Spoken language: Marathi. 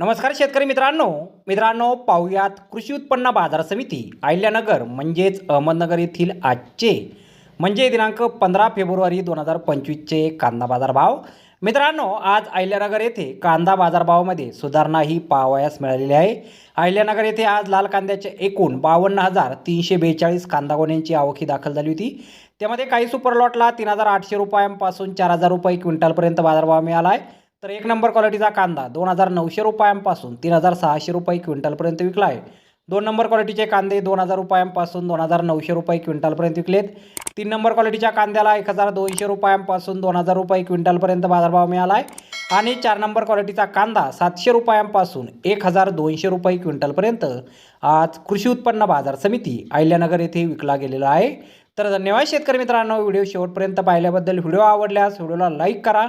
नमस्कार शेतकरी मित्रांनो. मित्रांनो पाहुयात कृषी उत्पन्न बाजार समिती अहिल्यानगर म्हणजेच अहमदनगर येथील आजचे म्हणजे दिनांक पंधरा फेब्रुवारी दोन हजार पंचवीसचे कांदा बाजार भाव मित्रांनो आज अहिल्यानगर येथे कांदा बाजारभावामध्ये सुधारणा ही पाहावयास मिळालेली आहे. अहिल्यानगर येथे आज लाल कांद्याचे एकूण बावन्न हजार तीनशे बेचाळीस कांदा गोण्यांची आवकी दाखल झाली होती. त्यामध्ये काही सुपर लॉटला तीन हजार आठशे रुपयांपासून चार हजार रुपये क्विंटलपर्यंत बाजारभाव मिळाला आहे. तर एक नंबर क्वालिटीचा कांदा दोन हजार नऊशे रुपयांपासून तीन हजार सहाशे रुपये क्विंटलपर्यंत विकला आहे. दोन नंबर क्वालिटीचे कांदे दोन हजार रुपयांपासून दोन हजार नऊशे रुपये क्विंटलपर्यंत विकलेत. तीन नंबर क्वालिटीच्या कांद्याला एक हजार दोनशे रुपयांपासून दोन हजार रुपये क्विंटलपर्यंत बाजारभाव मिळाला आहे. आणि चार नंबर क्वालिटीचा कांदा सातशे रुपयांपासून एक हजार दोनशे रुपये क्विंटलपर्यंत आज कृषी उत्पन्न बाजार समिती अहिल्यानगर येथे विकला गेलेला आहे. तर धन्यवाद शेतकरी मित्रांनो व्हिडिओ शेवटपर्यंत पाहिल्याबद्दल व्हिडिओ आवडल्यास व्हिडिओला लाईक करा